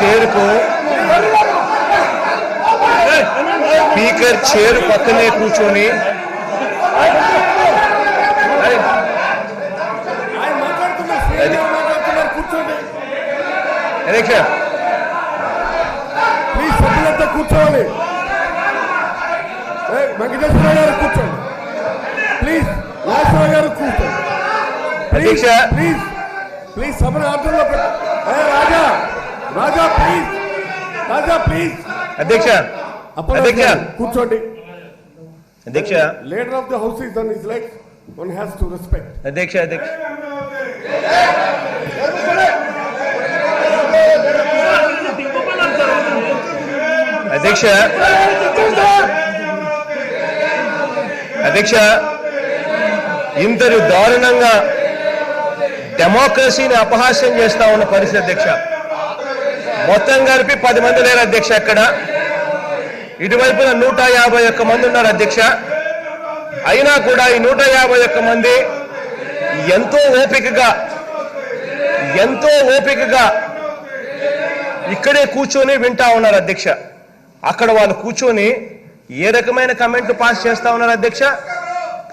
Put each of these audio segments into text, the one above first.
చేరుకు speaker చేరు పక్కనే కూర్చొని ఆయన మాట్లాడుతున్నారు శ్రీరామ్ గారు మాట్లాడుతున్నారు కూర్చోండి అధ్యక్ష ప్లీజ్ సభ్యులంతా కూర్చోవాలి ఏ, వెంకటేశ్వర గారు కూర్చోండి ప్లీజ్ నాగేశ్వర గారు కూర్చోండి ప్లీజ్ అధ్యక్ష. ప్లీజ్ ప్లీజ్ సభను ఆర్డర్లో పెట్ట ఏ రాజా రాజా ప్లీజ్ రాజా ప్లీజ్ అధ్యక్ష అధ్యక్ష. గారు, కూర్చోండి. అధ్యక్ష. Leader of the house is one has to respect అధ్యక్ష అధ్యక్ష. అధ్యక్ష. అధ్యక్ష. ఇంతటి దారుణంగా డెమోక్రసీని అపహాస్యం చేస్తా ఉన్న పరిస్థితి అధ్యక్ష. మొత్తం కలిపి పది మంది లేరు అధ్యక్ష అక్కడ. ఇటువైపున నూట యాభై ఒక్క మంది ఉన్నారు అధ్యక్ష. అయినా కూడా ఈ నూట యాభై ఒక్క మంది ఎంతో ఓపికగా ఎంతో ఓపికగా ఇక్కడే కూర్చొని వింటా ఉన్నారు అధ్యక్ష. అక్కడ వాళ్ళు కూర్చొని ఏ రకమైన కమెంట్లు పాస్ చేస్తా ఉన్నారు అధ్యక్ష?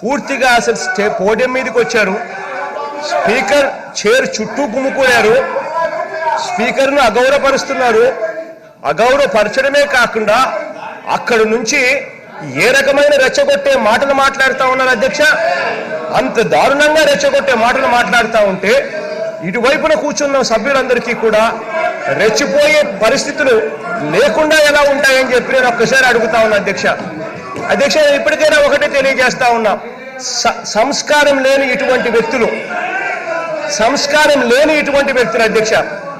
పూర్తిగా అసలు స్టే పోడియం మీదకి వచ్చారు. స్పీకర్ చైర్ చుట్టూ గుమ్ముకోయారు స్పీకర్ను అగౌరవపరుస్తున్నారు. అగౌరవపరచడమే కాకుండా అక్కడి నుంచి ఏ రకమైన రెచ్చగొట్టే మాటలు మాట్లాడుతా ఉన్నారు అధ్యక్ష? అంత దారుణంగా రెచ్చగొట్టే మాటలు మాట్లాడుతూ ఉంటే ఇటువైపున కూర్చున్న సభ్యులందరికీ కూడా రెచ్చిపోయే పరిస్థితులు లేకుండా ఎలా ఉంటాయని చెప్పి నేను ఒక్కసారి అడుగుతా ఉన్నా అధ్యక్ష. అధ్యక్ష నేను ఇప్పటికైనా ఒకటే తెలియజేస్తా ఉన్నా. స- సంస్కారం లేని ఇటువంటి వ్యక్తులు సంస్కారం లేని ఇటువంటి వ్యక్తులు అధ్యక్ష.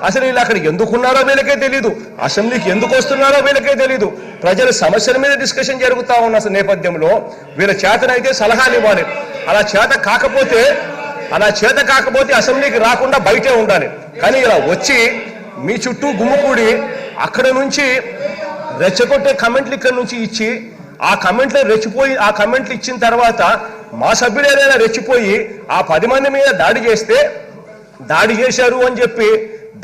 అసలు వీళ్ళు అక్కడ ఎందుకున్నారో వీళ్ళకే తెలియదు అసెంబ్లీకి ఎందుకు వస్తున్నారో వీళ్ళకే తెలియదు ప్రజల సమస్యల మీద డిస్కషన్ జరుగుతూ ఉన్న నేపథ్యంలో వీళ్ళ చేతనైతే సలహాలు ఇవ్వాలి. అలా చేత కాకపోతే అలా చేత కాకపోతే అసెంబ్లీకి రాకుండా బయటే ఉండాలి. కానీ ఇలా వచ్చి మీ చుట్టూ గుమ్ముకూడి అక్కడ నుంచి రెచ్చగొట్టే కమెంట్లు ఇక్కడ నుంచి ఇచ్చి ఆ కమెంట్లు రెచ్చిపోయి ఆ కమెంట్లు ఇచ్చిన తర్వాత మా సభ్యులు ఏదైనా రెచ్చిపోయి ఆ పది మంది మీద దాడి చేస్తే దాడి చేశారు అని చెప్పి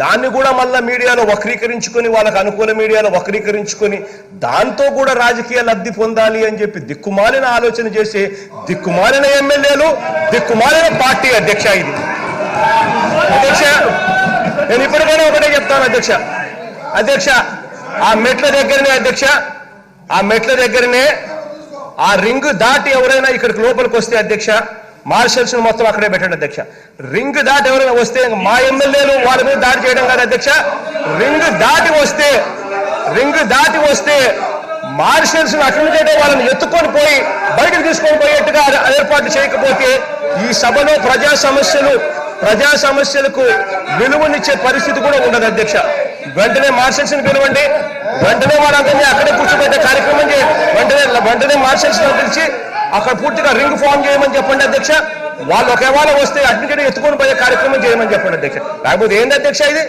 దాన్ని కూడా మళ్ళీ మీడియాలో వక్రీకరించుకొని వాళ్ళకు అనుకూల మీడియాలో వక్రీకరించుకొని దాంతో కూడా రాజకీయ లబ్ధి పొందాలి అని చెప్పి దిక్కుమాలిన ఆలోచన చేసే దిక్కుమాలిన ఎమ్మెల్యేలు దిక్కుమాలిన పార్టీ అధ్యక్ష ఇది. అధ్యక్ష నేను ఇప్పటికైనా ఒకటే చెప్తాను అధ్యక్ష. అధ్యక్ష ఆ మెట్ల దగ్గరనే అధ్యక్ష. ఆ మెట్ల దగ్గరనే ఆ రింగ్ దాటి ఎవరైనా ఇక్కడికి లోపలికి వస్తే అధ్యక్ష మార్షల్స్ మొత్తం అక్కడే పెట్టండి అధ్యక్ష. రింగ్ దాటి ఎవరైనా వస్తే మా ఎమ్మెల్యేలు వాళ్ళ మీద దాడి చేయడం కాదు అధ్యక్ష. రింగ్ దాటి వస్తే రింగ్ దాటి వస్తే మార్షల్స్ అక్కడి చేయడం వాళ్ళని ఎత్తుకొని పోయి బయటకు తీసుకొని పోయేట్టుగా ఏర్పాటు చేయకపోతే ఈ సభలో ప్రజా సమస్యలు ప్రజా సమస్యలకు విలువనిచ్చే పరిస్థితి కూడా ఉండదు అధ్యక్ష. వెంటనే మార్షల్స్ని పిలవండి వెంటనే వాళ్ళందరినీ అక్కడే కూర్చోబెట్టే కార్యక్రమం చేయండి. వెంటనే వెంటనే మార్షల్స్ పిలిచి అక్కడ పూర్తిగా రింగ్ ఫామ్ చేయమని చెప్పండి అధ్యక్ష. వాళ్ళు ఒకవేళ వస్తే అడ్మిట్ ఎత్తుకొని పోయే కార్యక్రమం చేయమని చెప్పండి అధ్యక్ష. లేకపోతే ఏంది అధ్యక్ష ఇది?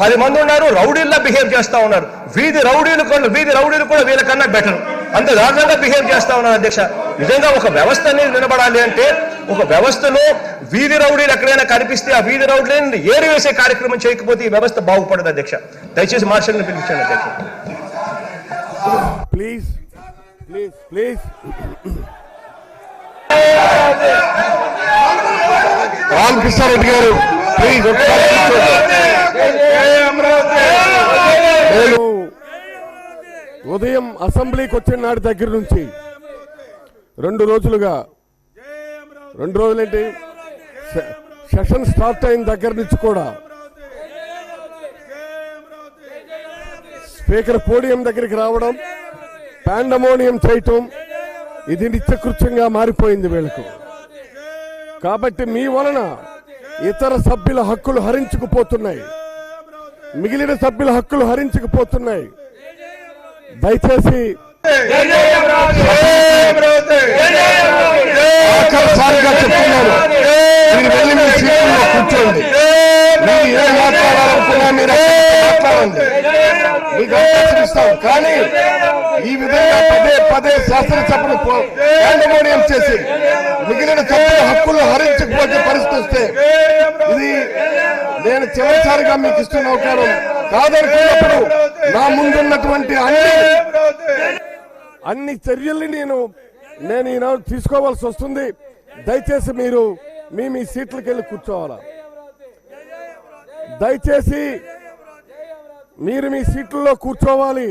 పది మంది ఉన్నారు రౌడీల్లా బిహేవ్ చేస్తా ఉన్నారు. వీధి రౌడీలు కూడా వీధి రౌడీలు కూడా వీళ్ళకన్నా బెటర్ అంత దారుణంగా బిహేవ్ చేస్తా ఉన్నారు అధ్యక్ష. నిజంగా ఒక వ్యవస్థ అనేది నిలబడాలి అంటే ఒక వ్యవస్థలో వీధి రౌడీలు ఎక్కడైనా కనిపిస్తే ఆ వీధి రౌడీలను ఏరివేసే కార్యక్రమం చేయకపోతే ఈ వ్యవస్థ బాగుపడదు అధ్యక్ష. దయచేసి మార్షల్ని పిలిపించండి అధ్యక్ష. ప్లీజ్ ప్లీజ్ ప్లీజ్ రామకృష్ణారెడ్డి గారు ప్లీజ్ నేను ఉదయం అసెంబ్లీకి వచ్చిన నాటి దగ్గర నుంచి రెండు రోజులుగా రెండు రోజులేంటి? సెషన్ స్టార్ట్ అయిన దగ్గర నుంచి కూడా స్పీకర్ పోడియం దగ్గరికి రావడం పాండమోనియం చేయటం ఇది నిత్యకృత్యంగా మారిపోయింది వీళ్ళకు. కాబట్టి మీ వలన ఇతర సభ్యుల హక్కులు హరించుకుపోతున్నాయి. మిగిలిన సభ్యుల హక్కులు హరించుకుపోతున్నాయి. దయచేసి కూర్చోండి. మీరు ఏం మాట్లాడాలనుకున్నా మీరు మాట్లాడండి. మీకు కానీ ఈ విధంగా పదే పదే శాసనసభను చేసి మిగిలిన సభ్యుల హక్కులు హరించకపోతే పరిస్థితి వస్తే ఇది నేను చివరిసారిగా మీకు ఇస్తున్న అవకాశం కాదనుకున్నప్పుడు నా ముందున్నటువంటి అన్ని అన్ని చర్యల్ని నేను నేను ఈనాడు తీసుకోవాల్సి వస్తుంది. దయచేసి మీరు మీ మీ సీట్లకు వెళ్ళి కూర్చోవాలా? దయచేసి మీరు మీ సీట్లలో కూర్చోవాలి.